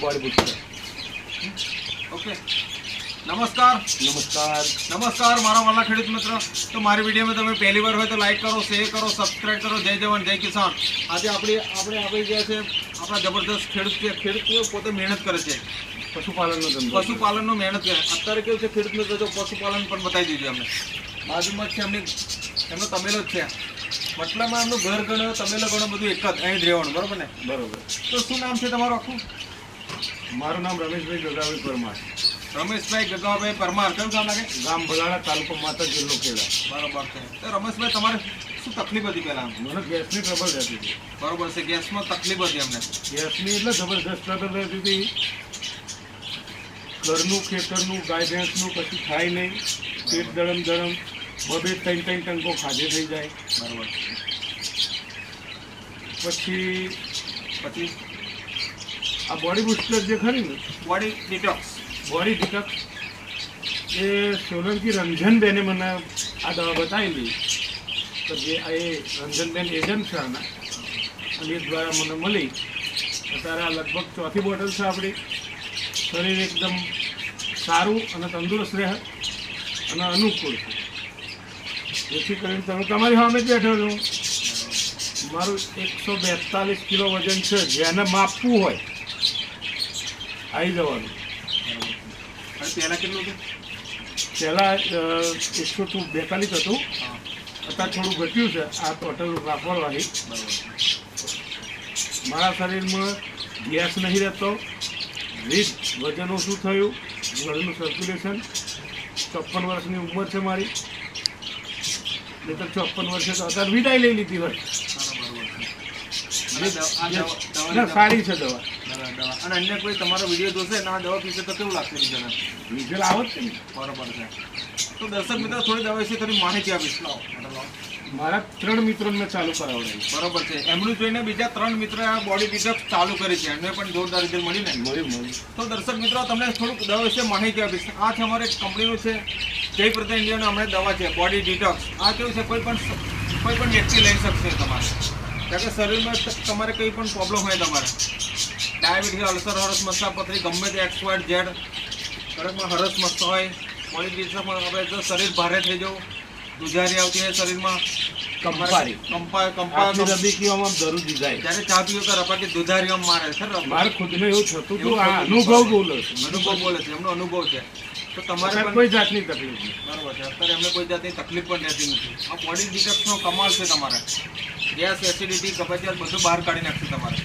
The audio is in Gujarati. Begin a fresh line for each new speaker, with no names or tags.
Body booster
okay. નમસ્કાર.
નમસ્કાર.
નમસ્કાર મારા વાલા ખેડૂત મિત્રો. તો મારી વિડીયોમાં તમે પહેલી વાર હોય તો લાઈક કરો શેર કરો સબસ્ક્રાઈબ કરો. જય જવાન જય કિસાન. આજે આપણી આપણે આવી ગયા છે આપણા જબરદસ્ત ખેડૂત છે ખેડૂત પોતે મહેનત કરે છે.
પશુપાલનનો ધંધો
પશુપાલનનો મહેનત કરે. અત્યારે કેવું છે ખેડૂત મિત્રો? તો પશુપાલન પણ બતાવી દીધું અમને બાજુમાં જ છે એમની એમનો તમેલો જ છે. મતલબમાં એમનું ઘર ગણો તમેલો ગણો બધું એક જ અહીં જ રહેવાનું. બરાબર ને?
બરોબર.
તો શું નામ છે તમારું આખું?
મારું નામ રમેશભાઈ ગગાભાઈ પરમાર.
રમેશભાઈ ગગાભાઈ પરમાર. કયું ગામ લાગે?
ગામ બલાડા તાલુકો માતા જિલ્લો ખેડા
બરોબર છે. તો રમેશભાઈ તમારે શું તકલીફ હતી પહેલાં?
મને ગેસની ટ્રબલ રહેતી હતી.
બરોબર છે ગેસમાં તકલીફ હતી અમને.
ગેસની એટલે જબરદસ્ત ટ્રબલ રહેતી હતી. ઘરનું ખેતરનું ગાય ભેંસનું કશું થાય નહીં. પેટ દળમ દળમ બબે ત્રણ ત્રણ ટંકો ખાધે થઈ જાય.
બરાબર
પછી
પછી?
આ બોડી બુસ્ટર જે ખરી ને
બોડી ડિટોક્સ
બોડી ડિટોક્સ એ સોલંકી રંજનબેને મને આ દવા બતાવેલી. તો જે આ એ રંજનબેન એજન્ટ છે આના અને એ દ્વારા મને મળી. અત્યારે આ લગભગ ચોથી બોટલ છે આપણી. શરીર એકદમ સારું અને તંદુરસ્ત રહે અને અનુકૂળ છે. જેથી કરીને તમે તમારી સામે જ બેઠો છો. મારું એકસો બેતાલીસ કિલો વજન છે. જેને માપવું હોય આવી જવાનું.
અને પહેલા કેટલું હતું?
પહેલાં એકસો તું બેતાલીસ હતું. અત્યારે થોડું ઘટ્યું છે. આ ટોટલ વાપરવાની. મારા શરીરમાં ગેસ નહીં રહેતો. રીત વજન ઓછું થયું. બ્લડનું સર્ક્યુલેશન ચોપ્પન વર્ષની ઉંમર છે મારી. નહીં તો ચોપ્પન વર્ષે તો અત્યારે વિદાય લઈ લીધી હોય. સારી છે દવા.
દવા-. અને અન્ય કોઈ તમારો વીડિયો જોશે ના આ દવા પીશે તો કેવું લાગશે બીજાને?
રિઝલ્ટ આવે જ છે
બરોબર છે. તો દર્શક મિત્રો થોડી દવા વિશે થોડી માહિતી આપીશ. લાવો
મારા ત્રણ મિત્રોને મેં ચાલુ કરાવડાવી
બરોબર છે. એમનું જોઈને બીજા ત્રણ મિત્રો આ બોડી ડિટોક્સ ચાલુ કરી છે. એમને પણ જોરદાર રિઝલ્ટ મળી ને?
મળ્યું મળ્યું.
તો દર્શક મિત્રો તમને થોડુંક દવા વિશે માહિતી આપીશ. આ છે અમારે કંપનીનું છે જય પ્રતા ઇન્ડિયાનું હમણાં દવા છે બોડી ડિટોક્સ આ કેવું છે? કોઈ પણ કોઈ પણ વ્યક્તિ લઈ શકશે તમારે. કારણ કે શરીરમાં તમારે કંઈ પણ પ્રોબ્લેમ હોય તમારે. ડાયાબિટીસ અલ્સર હરસ મસ્સા પથરી ગમે તે એક્સ વાય ઝેડ કડકમાં હરસ મસ્ત હોય પોલિટિક્સમાં આપણે જો શરીર ભારે થઈ જવું દુજારી આવતી હોય શરીરમાં
કંપારી.
કંપા કંપા
રબી કીવામાં દરરોજ જાય
જ્યારે ચા પીઓ તો રપાટી દુધારી આમ મારે
ખુદને એવું થતું હતું આ અનુભવ બોલો છે.
અનુભવ બોલે છે એમનો અનુભવ છે. તો તમારે પણ
કોઈ જાતની તકલીફ નહીં
બરાબર છે અત્યારે એમને કોઈ જાતની તકલીફ પણ રહેતી નથી. આ બોડી ડિટોક્સનો કમાલ છે તમારે. ગેસ એસિડિટી કબજિયાત બધું બહાર કાઢી નાખશે તમારે.